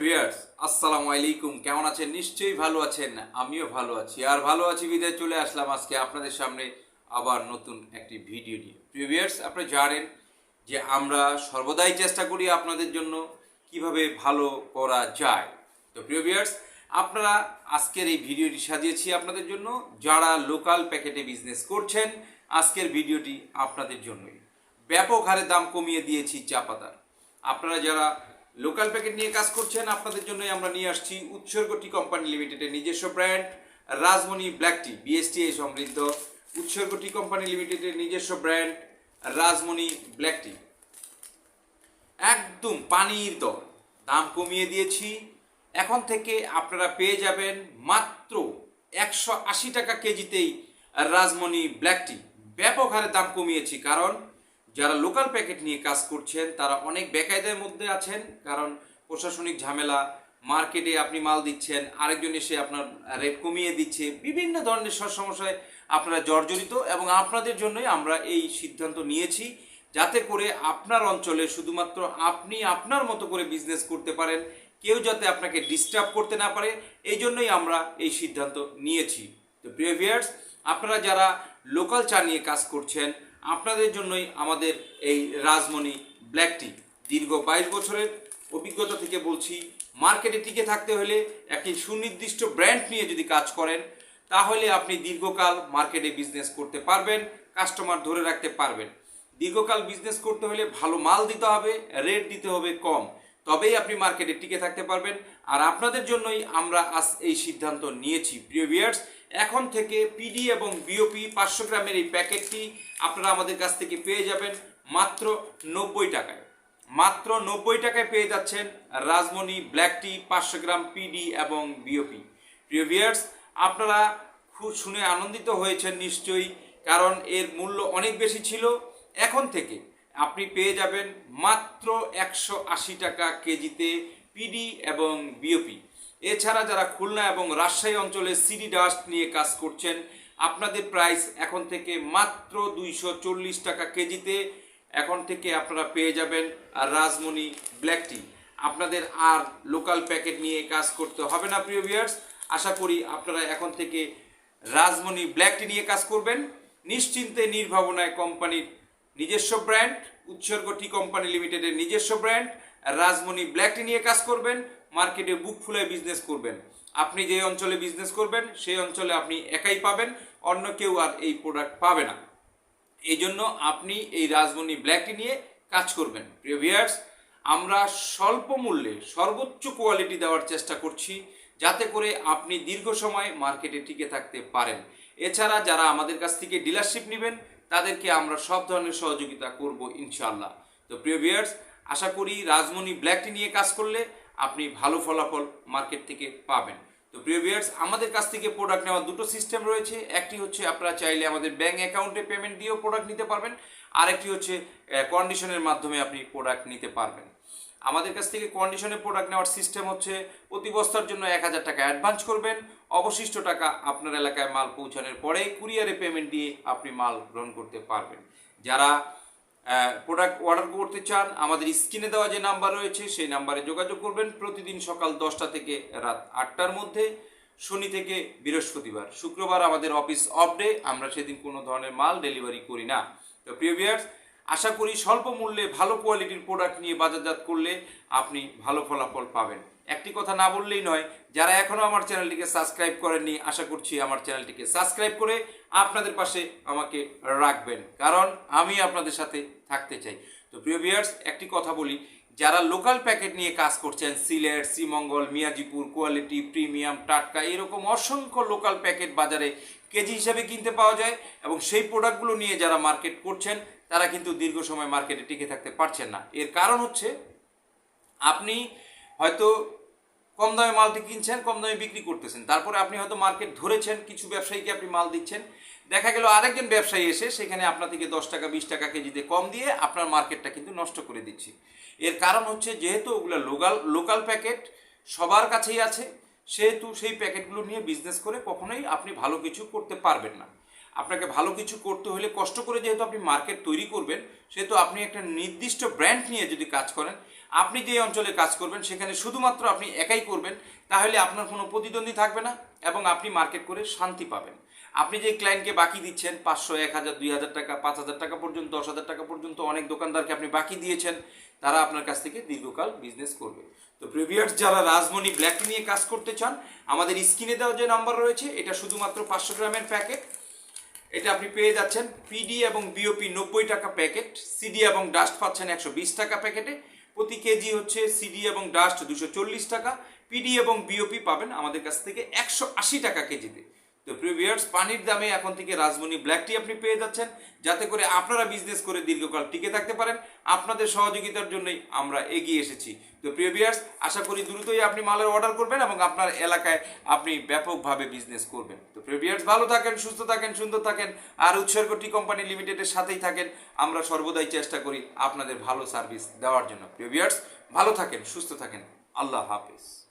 Viewers আসসালামু আলাইকুম। কেমন আছেন? নিশ্চয়ই ভালো আছেন। আমিও ভালো আছি। আর ভালো আছি বিদায় চলে আসলাম আজকে আপনাদের সামনে আবার নতুন একটি ভিডিও নিয়ে। প্রিভিয়ার্স আপনি জানেন যে আমরা সর্বদাই চেষ্টা করি আপনাদের জন্য কীভাবে ভালো করা যায়। তো প্রিভিয়ার্স আপনারা আজকের এই ভিডিওটি সাজিয়েছি আপনাদের জন্য। যারা লোকাল প্যাকেটে বিজনেস করছেন, আজকের ভিডিওটি আপনাদের জন্যই। ব্যাপক হারে দাম কমিয়ে দিয়েছি চা পাতার। আপনারা যারা লোকাল প্যাকেট নিয়ে কাজ করছেন। আপনাদের জন্যই আমরা নিয়ে আসছি উৎসর্গ টি কোম্পানি লিমিটেডের নিজস্ব brand, Rajmoni black tea BSTI সমৃদ্ধ উৎসর্গ টি কোম্পানি লিমিটেডের নিজস্ব ব্র্যান্ড, রাজমণি ব্ল্যাক টি। একদম পানির দর। দাম কমিয়ে দিয়েছি। এখন থেকে আপনারা পেয়ে যাবেন মাত্র একশো আশি টাকা কেজিতেই রাজমণি ব্ল্যাক টি। ব্যাপক হারে দাম কমিয়েছি কারণ যারা লোকাল প্যাকেট নিয়ে কাজ করছেন, তারা অনেক বেকায়দার মধ্যে আছেন, কারণ প্রশাসনিক ঝামেলা, মার্কেটে আপনি মাল দিচ্ছেন, আরেকজন এসে আপনার রেট কমিয়ে দিচ্ছে, বিভিন্ন ধরনের সব সমস্যায় আপনারা জর্জরিত এবং আপনাদের জন্যই আমরা এই সিদ্ধান্ত নিয়েছি যাতে করে আপনার অঞ্চলে শুধুমাত্র আপনি আপনার মতো করে বিজনেস করতে পারেন, কেউ যাতে আপনাকে ডিস্টার্ব করতে না পারে, এই জন্যই আমরা এই সিদ্ধান্ত নিয়েছি। তো প্রিয় ভিউয়ার্স আপনারা যারা লোকাল চা নিয়ে কাজ করছেন আপনাদের জন্যই আমাদের এই রাজমণি ব্ল্যাক টি দীর্ঘ বাইশ বছরের অভিজ্ঞতা থেকে বলছি মার্কেটে টিকে থাকতে হলে একটি সুনির্দিষ্ট ব্র্যান্ড নিয়ে যদি কাজ করেন, তাহলে আপনি দীর্ঘকাল মার্কেটে বিজনেস করতে পারবেন কাস্টমার ধরে রাখতে পারবেন। দীর্ঘকাল বিজনেস করতে হলে ভালো মাল দিতে হবে রেট দিতে হবে কম। তবেই আপনি মার্কেটে টিকে থাকতে পারবেন। আর আপনাদের জন্যই আমরা আজ এই সিদ্ধান্ত নিয়েছি। প্রিয় ভিউয়ার্স এখন থেকে পিডি এবং বিওপি পাঁচশো গ্রামের এই প্যাকেটটি আপনারা আমাদের কাছ থেকে পেয়ে যাবেন মাত্র নব্বই টাকায়। মাত্র নব্বই টাকায় পেয়ে যাচ্ছেন রাজমণি ব্ল্যাক টি পাঁচশো গ্রাম পিডি এবং বিওপি প্রিয় ভিউয়ার্স, আপনারা খুব শুনে আনন্দিত হয়েছেন নিশ্চয়ই, কারণ এর মূল্য অনেক বেশি ছিল। এখন থেকে আপনি পেয়ে যাবেন মাত্র একশো আশি টাকা কেজিতে পিডি এবং বিওপি এছাড়া যারা খুলনা এবং রাজশাহী অঞ্চলে সিডি ডাস্ট নিয়ে কাজ করছেন, আপনাদের প্রাইস এখন থেকে মাত্র দুইশো চল্লিশ টাকা কেজিতে। এখন থেকে আপনারা পেয়ে যাবেন রাজমণি ব্ল্যাক টি। আপনাদের আর লোকাল প্যাকেট নিয়ে কাজ করতে হবে না, প্রিয় ভিউয়ার্স। আশা করি আপনারা এখন থেকে রাজমণি ব্ল্যাক টি নিয়ে কাজ করবেন। নিশ্চিন্তে নির্ভাবনায় কোম্পানির নিজস্ব ব্র্যান্ড, উৎসর্গ টি কোম্পানি লিমিটেডের নিজস্ব ব্র্যান্ড, রাজমণি ব্ল্যাক টি নিয়ে কাজ করবেন। মার্কেটে বুক ফুলায় বিজনেস করবেন। আপনি যে অঞ্চলে বিজনেস করবেন, সেই অঞ্চলে আপনি একাই পাবেন, অন্য কেউ আর এই প্রোডাক্ট পাবে না। এই জন্য আপনি এই রাজমণি ব্ল্যাক টি নিয়ে কাজ করবেন। প্রিয় ভিউয়ার্স আমরা স্বল্প মূল্যে সর্বোচ্চ কোয়ালিটি দেওয়ার চেষ্টা করছি, যাতে করে আপনি দীর্ঘ সময় মার্কেটে টিকে থাকতে পারেন। এছাড়া যারা আমাদের কাছ থেকে ডিলারশিপ নেবেন, তাদেরকে আমরা সব ধরনের সহযোগিতা করব ইনশাল্লাহ তো প্রিয় ভিউয়ার্স আশা করি রাজমণি ব্ল্যাক টি নিয়ে কাজ করলে আপনি ভালো ফলাফল মার্কেট থেকে পাবেন। তো প্রিয় ভিউয়ার্স আমাদের কাছ থেকে প্রোডাক্ট নেওয়ার দুটো সিস্টেম রয়েছে। একটি হচ্ছে আপনারা চাইলে আমাদের ব্যাঙ্ক অ্যাকাউন্টে পেমেন্ট দিয়েও প্রোডাক্ট নিতে পারবেন। আরেকটি হচ্ছে কন্ডিশনের মাধ্যমে আপনি প্রোডাক্ট নিতে পারবেন। আমাদের কাছ থেকে কন্ডিশনে প্রোডাক্ট নেওয়ার সিস্টেম হচ্ছে, প্রতি বস্তার জন্য এক হাজার টাকা অ্যাডভান্স করবেন। অবশিষ্ট টাকা আপনার এলাকায় মাল পৌঁছানোর পরে কুরিয়ারে পেমেন্ট দিয়ে আপনি মাল গ্রহণ করতে পারবেন। যারা প্রোডাক্ট অর্ডার করতে চান, আমাদের স্ক্রিনে দেওয়া যে নাম্বার রয়েছে, সেই নাম্বারে যোগাযোগ করবেন প্রতিদিন সকাল দশটা থেকে রাত আটটার মধ্যে, শনি থেকে বৃহস্পতিবার। শুক্রবার আমাদের অফিস অফ ডে আমরা সেদিন কোনো ধরনের মাল ডেলিভারি করি না। তো প্রিয় ভিউয়ার্স আশা করি স্বল্প মূল্যে ভালো কোয়ালিটির প্রোডাক্ট নিয়ে বাজারজাত করলে আপনি ভালো ফলাফল পাবেন। একটি কথা না বললেই নয়, যারা এখনও আমার চ্যানেলটিকে সাবস্ক্রাইব করেননি, আশা করছি আমার চ্যানেলটিকে সাবস্ক্রাইব করে আপনাদের পাশে আমাকে রাখবেন, কারণ আমি আপনাদের সাথে থাকতে চাই। তো প্রিয় ভিউয়ার্স একটি কথা বলি, যারা লোকাল প্যাকেট নিয়ে কাজ করছেন, সিলেট, শ্রীমঙ্গল, মিয়াজিপুর, কোয়ালিটি, প্রিমিয়াম, টাটকা, এরকম অসংখ্য লোকাল প্যাকেট বাজারে কেজি হিসাবে কিনতে পাওয়া যায়, এবং সেই প্রোডাক্টগুলো নিয়ে যারা মার্কেট করছেন, তারা কিন্তু দীর্ঘ সময় মার্কেটে টিকে থাকতে পারছেন না। এর কারণ হচ্ছে, আপনি হয়তো কম দামে মালটি কিনছেন, কম দামে বিক্রি করতেছেন। তারপরে আপনি হয়তো মার্কেট ধরেছেন, কিছু ব্যবসায়ীকে আপনি মাল দিচ্ছেন। দেখা গেল আরেকজন ব্যবসায়ী এসে সেখানে আপনার থেকে দশ টাকা, বিশ টাকা কেজিতে কম দিয়ে আপনার মার্কেটটা কিন্তু নষ্ট করে দিচ্ছে। এর কারণ হচ্ছে যেহেতু ওগুলো লোকাল লোকাল প্যাকেট সবার কাছেই আছে, সেহেতু সেই প্যাকেটগুলো নিয়ে বিজনেস করে কখনোই আপনি ভালো কিছু করতে পারবেন না। আপনাকে ভালো কিছু করতে হলে কষ্ট করে যেহেতু আপনি মার্কেট তৈরি করবেন, সেহেতু আপনি একটা নির্দিষ্ট ব্র্যান্ড নিয়ে যদি কাজ করেন আপনি যে অঞ্চলে কাজ করবেন, সেখানে শুধুমাত্র আপনি একাই করবেন, তাহলে আপনার কোনো প্রতিদ্বন্দ্বী থাকবে না এবং আপনি মার্কেট করে শান্তি পাবেন। আপনি যে ক্লায়েন্টকে বাকি দিচ্ছেন, পাঁচশো, এক হাজার, দুই হাজার টাকা, পাঁচ হাজার টাকা পর্যন্ত, দশ হাজার টাকা পর্যন্ত অনেক দোকানদারকে আপনি বাকি দিয়েছেন, তারা আপনার কাছ থেকে দীর্ঘকাল বিজনেস করবে। তো প্রিভিয়ার্স যারা রাজমণি ব্ল্যাক নিয়ে কাজ করতে চান, আমাদের স্ক্রিনে দেওয়া যে নাম্বার রয়েছে, এটা শুধুমাত্র পাঁচশো গ্রামের প্যাকেট। এটা আপনি পেয়ে যাচ্ছেন পিডি এবং বিওপি নব্বই টাকা প্যাকেট সিডি এবং ডাস্ট পাচ্ছেন একশো বিশ টাকা প্যাকেটে। প্রতি কেজি হচ্ছে সিডি এবং ডাস্ট দুশো টাকা পিডি এবং বিওপি পাবেন আমাদের কাছ থেকে একশো আশি টাকা কেজিতে। তো প্রিভিয়ার্স পানির দামে এখন থেকে রাজমণি ব্ল্যাক টি আপনি পেয়ে যাচ্ছেন। যাতে করে আপনারা বিজনেস করে দীর্ঘকাল টিকে থাকতে পারেন। আপনাদের সহযোগিতার জন্যই আমরা এগিয়ে এসেছি। তো প্রিভিয়ার্স আশা করি দ্রুতই আপনি মালের অর্ডার করবেন এবং আপনার এলাকায় আপনি ব্যাপকভাবে বিজনেস করবেন। তো প্রিভিয়ার্স ভালো থাকেন, সুস্থ থাকেন, সুন্দর থাকেন। আর উৎসর্গ টি কোম্পানি লিমিটেডের সাথেই থাকেন। আমরা সর্বদাই চেষ্টা করি আপনাদের ভালো সার্ভিস দেওয়ার জন্য। প্রিভিয়ার্স ভালো থাকেন, সুস্থ থাকেন। আল্লাহ হাফেজ।